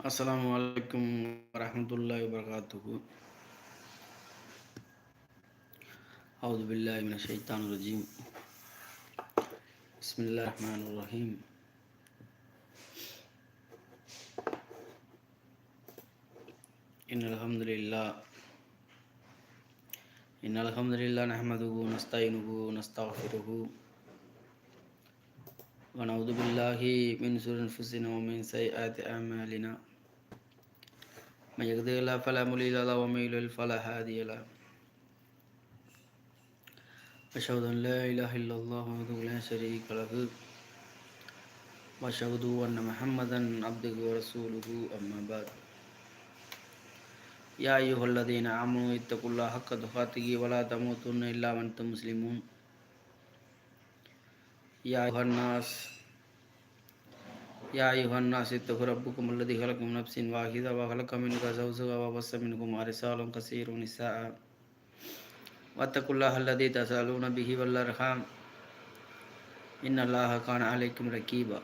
السلام عليكم ورحمة الله وبركاته. أعوذ بالله من الشيطان الرجيم. بسم الله الرحمن الرحيم. إن الحمد لله. إن الحمد لله نحمده ونستعينه ونستغفره. ونعوذ بالله من شرور أنفسنا ومن سيئات أعمالنا. من يهده الله فلا مضل له ومن يضلل فلا هادي له أشهد أن لا إله إلا الله وحده لا شريك له وأشهد أن محمدا عبده ورسوله أما بعد يا أيها الذين آمنوا اتقوا الله حق تقاته ولا تموتن إلا وأنتم مسلمون يا أيها الناس يا أيها الناس اتقوا ربكم الذي خلقكم من نفس واحدة وخلق منها زوجها وبث منكما رجالا كثيرا ونساء. واتقوا الله الذي تسألون به والأرحام. إن الله كان عليكم رقيبا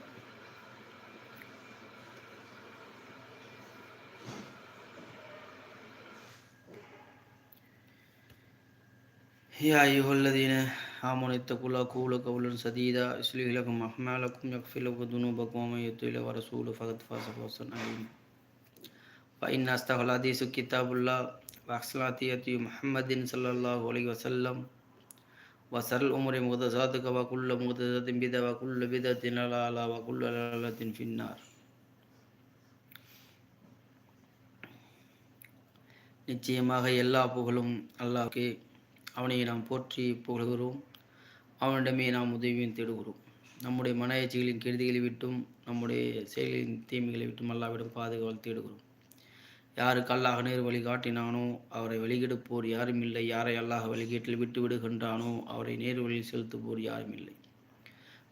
يا أيها الذين آمنوا اتقوا الله قولوا قولا سديدا يصلح لكم أعمالكم يغفر لكم ذنوبكم ومن يطع الله ورسوله فقد فاز فوزا عظيما فإن أصدق الحديث كتاب الله وأحسن الهدي محمد صلى الله عليه وسلم وشر الأمور محدثاتها وكل محدثة بدعة وكل بدعة ضلالة وكل ضلالة في النار நிச்சயமாக எல்லா புகழும் அல்லாஹ்வுக்கே அவனை நாம் போற்றி புகழ்கிறோம் அவனிடமே நாம் உதவியும் தேடுகிறோம். நம்முடைய மன எச்சிகளின் கெடுதிகளை விட்டும் நம்முடைய செயல்களின் தீமைகளை விட்டும் அல்லாவிடம் பாதுகாவல் தேடுகிறோம். யாருக்கு அல்லாஹ் நேர் வழி காட்டினானோ அவரை வழிகெடுப்போர் யாரும் இல்லை. யாரை அல்லாஹ் வழிகேட்டில் விட்டு விடுகின்றானோ அவரை நேர் வழியில் செலுத்துவோர் யாரும் இல்லை.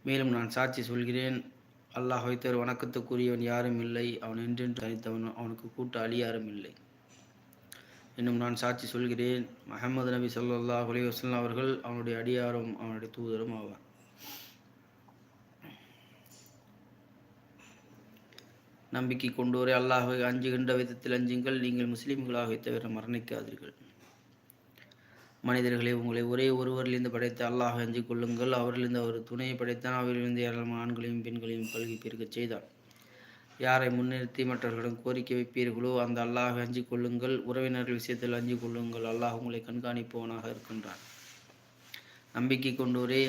மேலும் நான் சாட்சி சொல்கிறேன் அல்லாஹ் வைத்தவர் வணக்கத்துக்குரியவன் யாரும் இல்லை. அவன் என்றென்று தனித்தவன் அவனுக்கு கூட்டாளி யாரும் இல்லை. இன்னும் நான் சாட்சி சொல்கிறேன். மஹமது நபி ஸல்லல்லாஹு அலைஹி அவர்கள் அவனுடைய அடியாரும் அவனுடைய தூதரும் ஆவார். நம்பிக்கை கொண்டோரே அல்லாஹ்வை அஞ்சுகின்ற விதத்தில் அஞ்சுங்கள். நீங்கள் முஸ்லீம்களாக தவிர மரணிக்காதீர்கள். மனிதர்களே உங்களை ஒரே ஒருவரிலிருந்து படைத்த அல்லாஹ் அஞ்சு கொள்ளுங்கள். அவரிலிருந்து அவர் துணையை படைத்தான். அவரிலிருந்து ஏராளமான ஆண்களையும் பெண்களையும் பல்கி பெருக்கச் செய்தான். யாரை முன்னிறுத்தி மற்றவர்களிடம் கோரிக்கை வைப்பீர்களோ அந்த அல்லாஹ் அஞ்சு கொள்ளுங்கள் உறவினர்கள் விஷயத்தில் அஞ்சு கொள்ளுங்கள் அல்லாஹ் உங்களை கண்காணிப்பவனாக இருக்கின்றான். நம்பிக்கை கொண்டோரே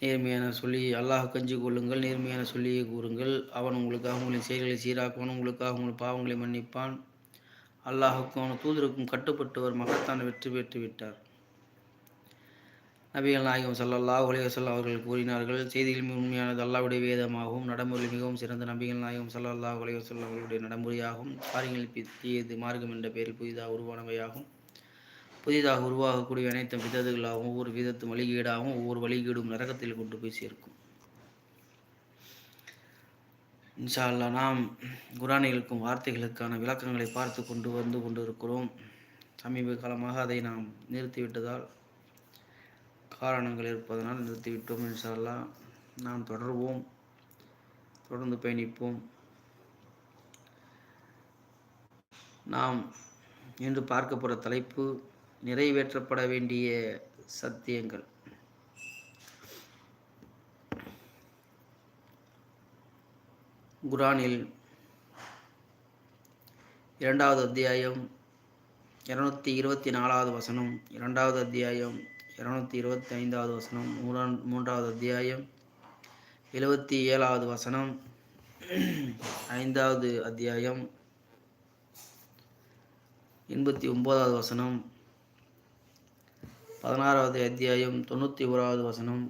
நேர்மையான சொல்லி அல்லாஹ் கஞ்சி கொள்ளுங்கள் நேர்மையான சொல்லியை கூறுங்கள். அவன் உங்களுக்காக உங்களின் செயல்களை சீராக்குவான் உங்களுக்காக உங்கள் பாவங்களை மன்னிப்பான். அல்லாஹுக்கும் அவன் தூதருக்கும் கட்டுப்பட்டவர் மகத்தான வெற்றி பெற்று விட்டார் நபிகள் நாயகம் சல்லல்லா உலகசல்ல அவர்கள் கூறினார்கள் செய்திகள் உண்மையானது அல்லாவுடைய வேதமாகவும் நடைமுறை மிகவும் சிறந்த நபிகள் நாயகம் சல்லல்லா உலகசல்ல அவர்களுடைய நடைமுறையாகும் காரியங்கள் பித்தியது மார்க்கம் என்ற பெயரில் புதிதாக உருவானவையாகும். புதிதாக உருவாகக்கூடிய அனைத்தும் விதத்துகளாகவும் ஒவ்வொரு விதத்தும் வழிகேடாகவும் ஒவ்வொரு வழிகேடும் நரகத்தில் கொண்டு போய் சேர்க்கும். இன்ஷா அல்லா நாம் குரானிகளுக்கும் வார்த்தைகளுக்கான விளக்கங்களை பார்த்து கொண்டு வந்து கொண்டிருக்கிறோம். சமீப காலமாக அதை நாம் நிறுத்திவிட்டதால் காரணங்கள் இருப்பதனால் நிறுத்திவிட்டோம். இன்ஷால்லா நாம் தொடர்வோம். தொடர்ந்து பயணிப்போம். நாம் இன்று பார்க்க போகிற தலைப்பு நிறைவேற்றப்பட வேண்டிய சத்தியங்கள். குரானில் இரண்டாவது அத்தியாயம் இருநூத்தி இருபத்தி நாலாவது வசனம் இரண்டாவது அத்தியாயம் இருநூத்தி இருபத்தி ஐந்தாவது வசனம் மூணாம் மூன்றாவது அத்தியாயம் எழுபத்தி ஏழாவது வசனம் ஐந்தாவது அத்தியாயம் எண்பத்தி ஒன்பதாவது வசனம் பதினாறாவது அத்தியாயம் தொண்ணூற்றி ஓராவது வசனம்.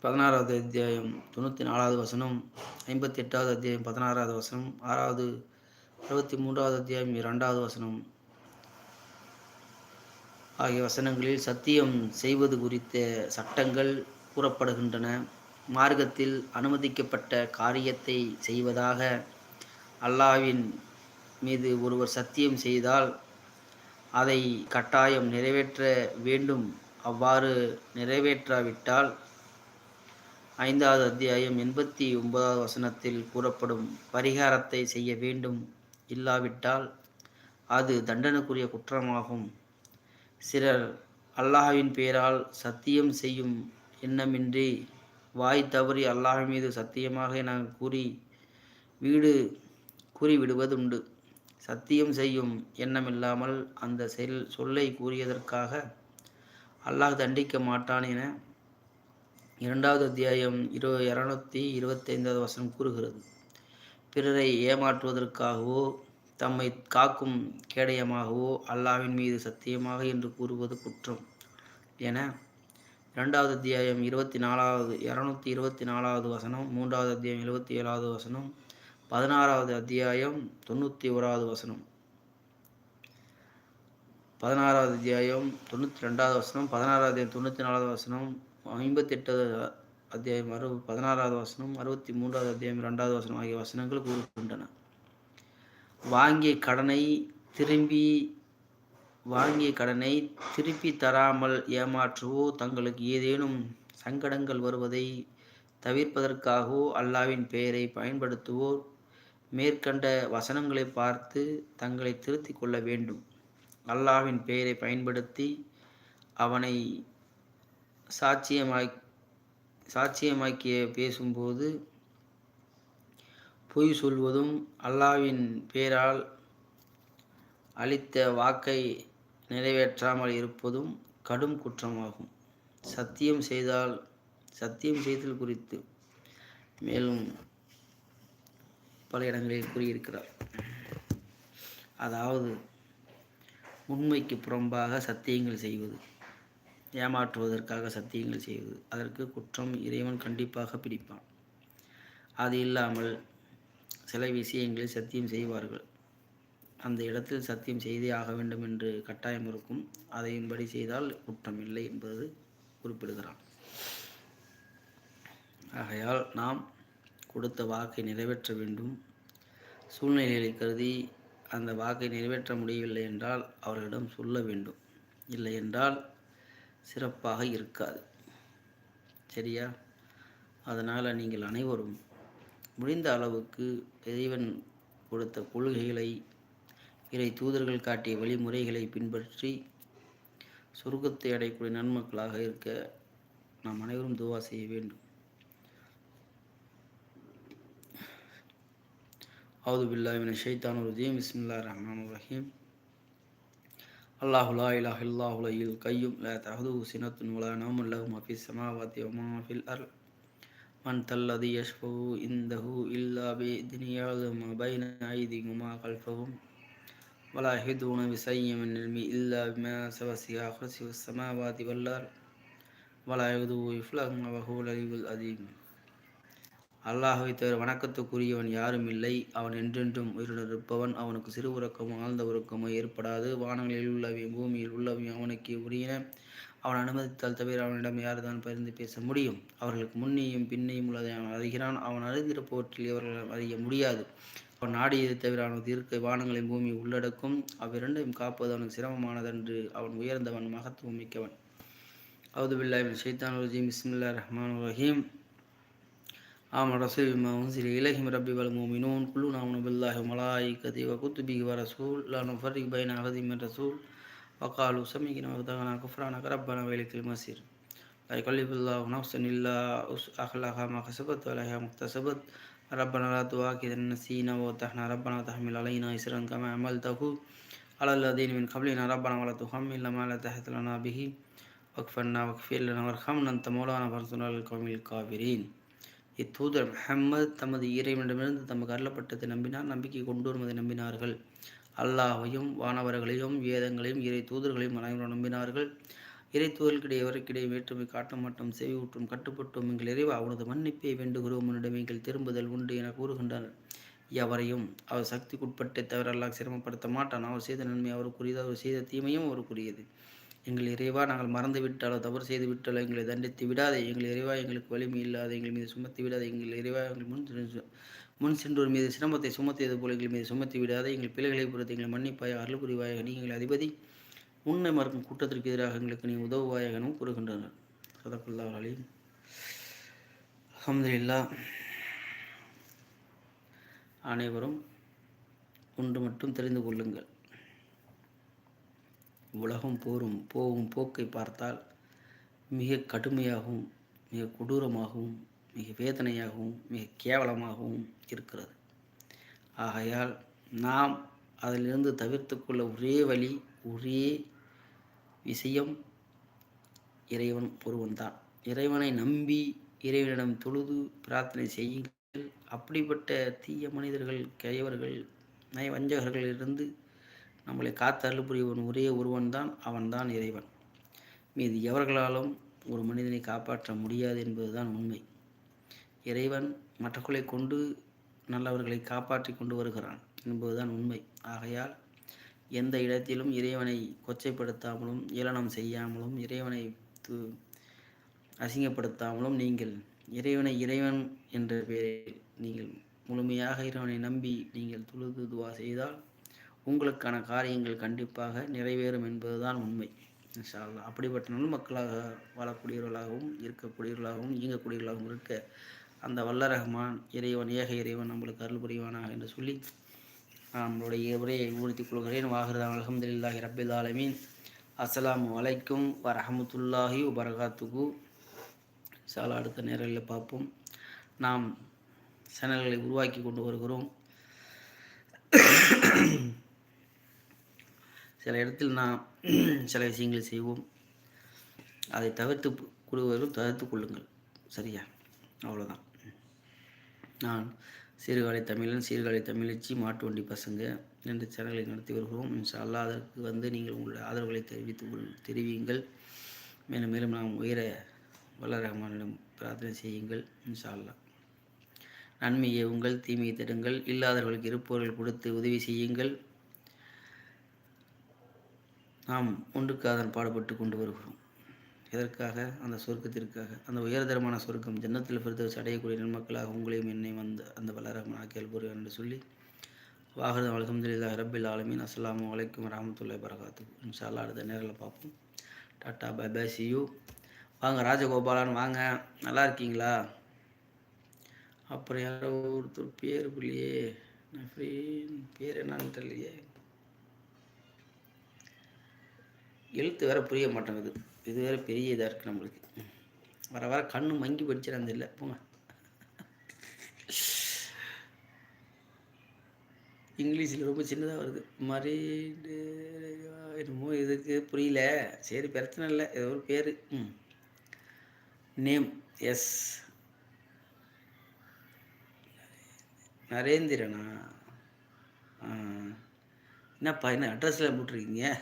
பதினாறாவது அத்தியாயம் தொண்ணூற்றி நாலாவது வசனம் ஐம்பத்தி எட்டாவது அத்தியாயம் பதினாறாவது வசனம் ஆறாவது அறுபத்தி மூன்றாவது அத்தியாயம் இரண்டாவது வசனம். ஆகிய வசனங்களில் சத்தியம் செய்வது குறித்த சட்டங்கள் கூறப்படுகின்றன. மார்க்கத்தில் அனுமதிக்கப்பட்ட காரியத்தை செய்வதாக அல்லாவின் மீது ஒருவர் சத்தியம் செய்தால் அதை கட்டாயம் நிறைவேற்ற வேண்டும். அவ்வாறு நிறைவேற்றாவிட்டால் ஐந்தாவது அத்தியாயம் எண்பத்தி ஒன்பதாவது வசனத்தில் கூறப்படும் பரிகாரத்தை செய்ய வேண்டும். இல்லாவிட்டால் அது தண்டனுக்குரிய குற்றமாகும். சிலர் அல்லாஹ்வின் பெயரால் சத்தியம் செய்யும் எண்ணமின்றி வாய் தவறி அல்லாஹ் மீது சத்தியமாக நாங்கள் கூறி வீடு கூறிவிடுவதுண்டு. சத்தியம் செய்யும் எண்ணமில்லாமல் அந்த செல் சொல்லை கூறியதற்காக அல்லாஹ் தண்டிக்க மாட்டான் என இரண்டாவது அத்தியாயம் இரு இரநூத்தி இருபத்தைந்தாவது வசனம் கூறுகிறது. பிறரை ஏமாற்றுவதற்காகவோ தம்மை காக்கும் கேடயமாகவோ அல்லாவின் மீது சத்தியமாக என்று கூறுவது குற்றம். என இரண்டாவது அத்தியாயம் இருபத்தி நாலாவது இரநூத்தி இருபத்தி நாலாவது வசனம் மூன்றாவது அத்தியாயம் எழுபத்தி ஏழாவது வசனம் பதினாறாவது அத்தியாயம் தொண்ணூற்றி ஓராவது வசனம். பதினாறாவது அத்தியாயம் தொண்ணூற்றி ரெண்டாவது வசனம் பதினாறாவது அத்தியாயம் தொண்ணூற்றி நாலாவது வசனம் ஐம்பத்தெட்டாவது அத்தியாயம் அறு பதினாறாவது வசனம் அறுபத்தி மூன்றாவது அத்தியாயம் ரெண்டாவது வசனம் ஆகிய வசனங்கள் கூறுகின்றன. வாங்கிய கடனை திரும்பி வாங்கிய கடனை திருப்பி தராமல் ஏமாற்றுவோ தங்களுக்கு ஏதேனும் சங்கடங்கள் வருவதை தவிர்ப்பதற்காகவோ அல்லாவின் பெயரை பயன்படுத்துவோர் மேற்கண்ட வசனங்களை பார்த்து தங்களை திருத்திக் கொள்ள வேண்டும். அல்லாவின் பெயரை பயன்படுத்தி அவனை சாட்சியமாய் சாட்சியமாக்கிய பேசும்போது பொய் சொல்வதும் அல்லாவின் பேரால் அளித்த வாக்கை நிறைவேற்றாமல் இருப்பதும் கடும் குற்றமாகும். சத்தியம் செய்தால் சத்தியம் செய்தல் குறித்து மேலும் பல இடங்களில் கூறியிருக்கிறார். அதாவது உண்மைக்கு புறம்பாக சத்தியங்கள் செய்வது. ஏமாற்றுவதற்காக சத்தியங்கள் செய்வது. அதற்கு குற்றம் இறைவன் கண்டிப்பாக பிடிப்பான். அது இல்லாமல் சில விஷயங்களில் சத்தியம் செய்வார்கள். அந்த இடத்தில் சத்தியம் செய்தே ஆக வேண்டும் என்று கட்டாயம் இருக்கும். அதையின்படி செய்தால் குற்றம் இல்லை என்பது குறிப்பிடுகிறான். ஆகையால் நாம் கொடுத்த வாக்கை நிறைவேற்ற வேண்டும். சூழ்நிலைகளை கருதி அந்த வாக்கை நிறைவேற்ற முடியவில்லை என்றால் அவர்களிடம் சொல்ல வேண்டும். இல்லை என்றால் சிறப்பாக இருக்காது. சரியா? அதனால் நீங்கள் அனைவரும் முடிந்த அளவுக்கு இறைவன் கொடுத்த கொள்கைகளை இறை தூதர்கள் காட்டிய வழிமுறைகளை பின்பற்றி சொர்க்கத்தை அடையக்கூடிய நன்மக்களாக இருக்க நாம் அனைவரும் துவா செய்ய வேண்டும். அவுது பில்லாமின் ஷைத்தான் உருதீம் இஸ்மில்லா ரஹ்மான் ரஹீம். الله لا إله إلا الله الحي القيوم لا تأخذه سنة ولا نوم له ما في السماوات وما في الأرض من ذا الذي يشفع عنده إلا بإذنه يعلم ما بين أيديهم وما خلفهم ولا يحيطون بشيء من علمه إلا بما وسع كرسيه السماوات والأرض ولا يؤوده حفظهما وهو العلي العظيم அல்லாஹை தவிர வணக்கத்துக்குரியவன் யாரும் இல்லை. அவன் என்றென்றும் உயிருடன் இருப்பவன் அவனுக்கு சிறு உறக்கமோ ஆழ்ந்த உறக்கமோ ஏற்படாது. வானங்களில் உள்ளவையும் பூமியில் உள்ளவையும் அவனுக்கு உரியன. அவன் அனுமதித்தால் தவிர அவனிடம் யார்தான் பகிர்ந்து பேச முடியும்? அவர்களுக்கு முன்னையும் பின்னையும் உள்ளதை அவன் அறிகிறான். அவன் அறிந்திருப்பவற்றில் இவர்கள் அறிய முடியாது. அவன் நாடியதை தவிர அவனது இருக்க வானங்களின் பூமி உள்ளடக்கும். அவ்விரண்டையும் காப்பது அவனுக்கு சிரமமானதென்று. அவன் உயர்ந்தவன் மகத்துவம் மிக்கவன். அவுது பில்லாஹின் ஷைத்தான் ரஜீம். பிஸ்மில்லா ரஹ்மான் ரஹீம். آمن رسول بما أنزل إليه من ربي والمؤمنون. كلنا آمن بالله وملائكته وكتبه ورسول لا نفرق بين أحد من رسول. وقالوا سمعنا وأطعنا غفرانك ربنا وإليك المصير. لا يكلف الله نفسا إلا أخلاقها ما كسبت وعليها ما اكتسبت. ربنا لا تؤاخذنا نسينا وأطعنا. ربنا تحمل علينا إسرا كما عملته على الذين من قبلنا. ربنا ولا تحملنا ما لا تحت لنا به. واكفرنا واغفر لنا وارحمنا أنت مولانا فانصرنا على القوم الكافرين. இத்தூதர் முஹம்மது தமது இறைவனிடமிருந்து தமக்கு அருளப்பட்டதை நம்பினார் நம்பிக்கை கொண்டு வருவதை நம்பினார்கள். அல்லாஹையும் வானவர்களையும் வேதங்களையும் இறை தூதர்களையும் அனைவரும் நம்பினார்கள். இறை தூதர்களுக்கிடையே எவருக்கிடையே வேற்றுமை காட்ட மாட்டோம் செவியூற்றும் கட்டுப்பட்டோம். எங்கள் இறைவா அவனது மன்னிப்பை வேண்டுகிறோம். உன்னிடம் எங்கள் திரும்புதல் உண்டு என கூறுகின்றனர் எவரையும் அவர் சக்திக்குட்பட்டு தவிர அல்லாஹ் சிரமப்படுத்த மாட்டான். அவர் செய்த நன்மை அவருக்குரியது அவர் செய்த தீமையும் அவருக்குரியது எங்கள் இறைவா நாங்கள் மறந்து விட்டாலோ தவறு செய்து விட்டாலோ எங்களை தண்டித்து விடாதே. எங்கள் இறைவா எங்களுக்கு வலிமை இல்லாத எங்கள் மீது சுமத்தி விடாதே. எங்கள் இறைவா எங்கள் முன் முன் சென்றோர் மீது சிரமத்தை சுமத்தியது போல எங்கள் மீது சுமத்தி விடாதே. எங்கள் பிள்ளைகளை பொறுத்து எங்களை மன்னிப்பாய அருள் புரிவாயாக நீ எங்கள் அதிபதி உன்னை மறக்கும் கூட்டத்திற்கு எதிராக எங்களுக்கு நீ உதவுவாயாகவும் கூறுகின்றனர். சதகுல்லா அலீம். அஹமதுல்லா அனைவரும் ஒன்று மட்டும் தெரிந்து கொள்ளுங்கள். உலகம் போரும் போகும் போக்கை பார்த்தால் மிக கடுமையாகவும் மிக கொடூரமாகவும் மிக வேதனையாகவும் மிக கேவலமாகவும் இருக்கிறது. ஆகையால் நாம் அதிலிருந்து தவிர்த்து கொள்ள ஒரே வழி ஒரே விஷயம் இறைவன் ஒருவன்தான். இறைவனை நம்பி இறைவனிடம் தொழுது பிரார்த்தனை செய்யுங்கள். அப்படிப்பட்ட தீய மனிதர்கள் கையவர்கள் நய வஞ்சகர்களிலிருந்து நம்மளை காத்தருள் புரியவன் ஒரே ஒருவன் தான் அவன்தான் இறைவன். மீது எவர்களாலும் ஒரு மனிதனை காப்பாற்ற முடியாது என்பதுதான் உண்மை. இறைவன் மற்றக்குளை கொண்டு நல்லவர்களை காப்பாற்றி கொண்டு வருகிறான் என்பதுதான் உண்மை. ஆகையால் எந்த இடத்திலும் இறைவனை கொச்சைப்படுத்தாமலும் ஏளனம் செய்யாமலும் இறைவனை அசிங்கப்படுத்தாமலும் நீங்கள் இறைவனை இறைவன் என்ற பெயரில் நீங்கள் முழுமையாக இறைவனை நம்பி நீங்கள் துழுது துவா செய்தால் உங்களுக்கான காரியங்கள் கண்டிப்பாக நிறைவேறும் என்பதுதான் உண்மை. அப்படிப்பட்ட நல் மக்களாக வாழக்கூடியவர்களாகவும் இருக்கக்கூடியவர்களாகவும் இயங்கக்கூடியவர்களாகவும் இருக்க அந்த வல்ல ரஹ்மான் இறைவன் ஏக இறைவன் நம்மளுக்கு அருள் புரிவானாக என்று சொல்லி நம்மளுடைய உரையை ஊழ்த்திக் கொள்கிறேன். வாகிருதான் அலமதுல்லாஹி ரபில் ஆலமீன். அஸ்லாம் வலைக்கும் வரஹமத்துல்லாஹி வரகாத்துகு சாலா அடுத்த நேரங்களில் பார்ப்போம். நாம் சேனல்களை உருவாக்கி கொண்டு வருகிறோம். சில இடத்தில் நாம் சில விஷயங்களை செய்வோம். அதை தவிர்த்து கூடுவதும் தவிர்த்து கொள்ளுங்கள். சரியா? அவ்வளோதான் நான் சீர்காழி தமிழன் சீர்காழி தமிழச்சி மாட்டு வண்டி பசங்க ரெண்டு சேனல்களை நடத்தி வருகிறோம். இன்ஷால்லா அதற்கு வந்து நீங்கள் உங்களுடைய ஆதரவுகளை தெரிவித்து தெரிவியுங்கள். மேலும் மேலும் நாம் உயர வல்லரகமானிடம் பிரார்த்தனை செய்யுங்கள். இன்ஷா அல்லா நன்மையை உங்கள் தீமையை தடுங்கள். இல்லாதவர்களுக்கு இருப்பவர்கள் கொடுத்து உதவி செய்யுங்கள். நாம் ஒன்றுக்கு அதன் பாடுபட்டு கொண்டு வருகிறோம். எதற்காக? அந்த சொர்க்கத்திற்காக. அந்த உயர்தரமான சொர்க்கம் ஜன்னத்தில் பிறந்தவச்சு அடையக்கூடிய நன்மக்களாக உங்களையும் என்னை வந்து அந்த வளரகமான ஆக்கியல் புரியும் என்று சொல்லி வாகனம் அலகம்துல்லா ரபில் ஆலமின். அஸ்லாம் வலைக்கம் வரமத்துல்லா பரகாத்து இன்ஷால்லா அடுத்த நேரில் பார்ப்போம். Tata bye bye you. வாங்க ராஜகோபாலன் வாங்க. நல்லா இருக்கீங்களா? அப்புறம் யாரோ ஒருத்தர் பேர் புள்ளியே பேர் என்னன்னு தெரியலையே. எழுத்து வேற புரிய மாட்டேங்குது. இது வேற பெரிய இதாக இருக்குது நம்மளுக்கு. வர வர கண்ணு மங்கி படிச்சிட இல்லை போங்க. இங்கிலீஷில் ரொம்ப சின்னதாக வருது. மாதிரி என்னமோ இதுக்கு புரியல. சரி பிரச்சனை இல்லை. ஏதோ ஒரு பேர். ம். Name S. நரேந்திரனா? என்னப்பா என்ன அட்ரஸில் போட்டிருக்கீங்க?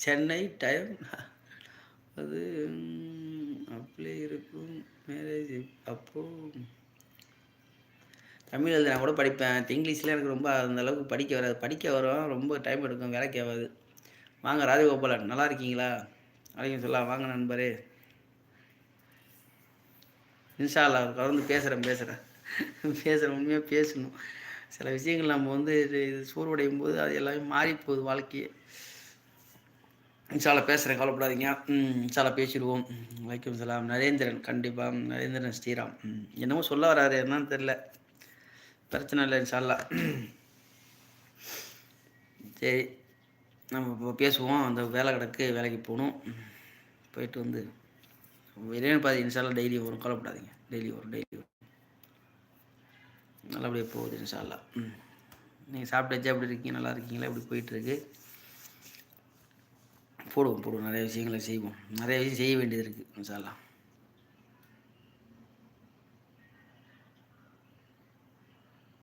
சென்னை டைம். அது அப்படியே இருக்கும். மேரேஜ் அப்போது தமிழ் நான் கூட படிப்பேன். இங்கிலீஷில் எனக்கு ரொம்ப அந்த அளவுக்கு படிக்க வராது. படிக்க வரும். ரொம்ப டைம் எடுக்கும். வேலைக்கு ஆகாது. வாங்க ராஜகோபாலன் நல்லா இருக்கீங்களா? அப்படின்னு சொல்லலாம். வாங்க நண்பரே. இன்ஷால்லா கலந்து பேசுகிறேன் பேசுகிறேன் பேசுகிறேன் உண்மையாக பேசணும். சில விஷயங்கள் நம்ம வந்து இது சோர்வடையும் போது அது எல்லாமே மாறி போகுது வாழ்க்கையே. இன்ஷால பேசுகிறேன் கவலைப்படாதீங்க. இன்ஷால பேசிடுவோம். வைக்கம் சலாம். நரேந்திரன் கண்டிப்பாக நரேந்திரன் ஸ்ரீராம். என்னமோ சொல்ல வராரு என்னன்னு தெரில பிரச்சனை இல்லை இன்ஷால்லா சரி நம்ம இப்போ பேசுவோம். அந்த வேலை கிடக்கு வேலைக்கு போகணும். போயிட்டு வந்து வெளியேன்னு பாதி இன்ஷால்லா டெய்லி வரும். கவலைப்படாதீங்க. டெய்லி வரும் டெய்லி வரும். நல்லபடியாக போகுது இன்ஷால்லா நீங்கள் சாப்பிட்டாச்சா எப்படி இருக்கீங்க? நல்லா இருக்கீங்களா? எப்படி போயிட்டுருக்கு போடுவோம் போடுவோம். நிறைய விஷயங்களை செய்வோம். நிறைய விஷயம் செய்ய வேண்டியது இருக்குது மசாலா.